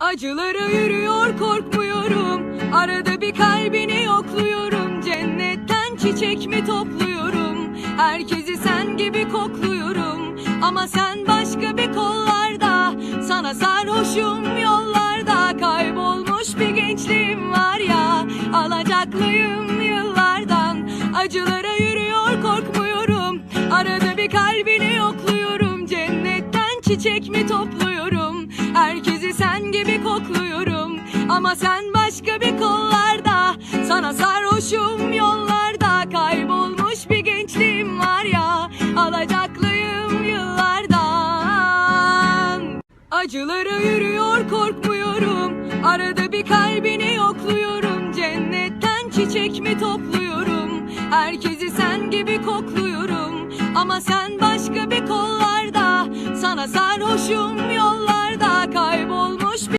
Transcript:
Acılara yürüyor korkmuyorum. Arada bir kalbini yokluyorum. Cennetten çiçek mi topluyorum? Herkesi sen gibi kokluyorum. Ama sen başka bir kollarda Sana sarhoşum yollarda. Kaybolmuş bir gençliğim var ya Alacaklıyım yıllardan. Acılara yürüyor korkmuyorum. Arada bir kalbini yokluyorum. Cennetten çiçek mi topluyorum kokluyorum. Ama sen başka bir kollarda Sana sarhoşum yollarda. Kaybolmuş bir gençliğim var ya Alacaklıyım yıllardan. Acılara yürüyor korkmuyorum. Arada bir kalbini yokluyorum. Cennetten çiçek mi topluyorum? Herkesi sen gibi kokluyorum. Ama sen başka bir kollarda Sana sarhoşum yollarda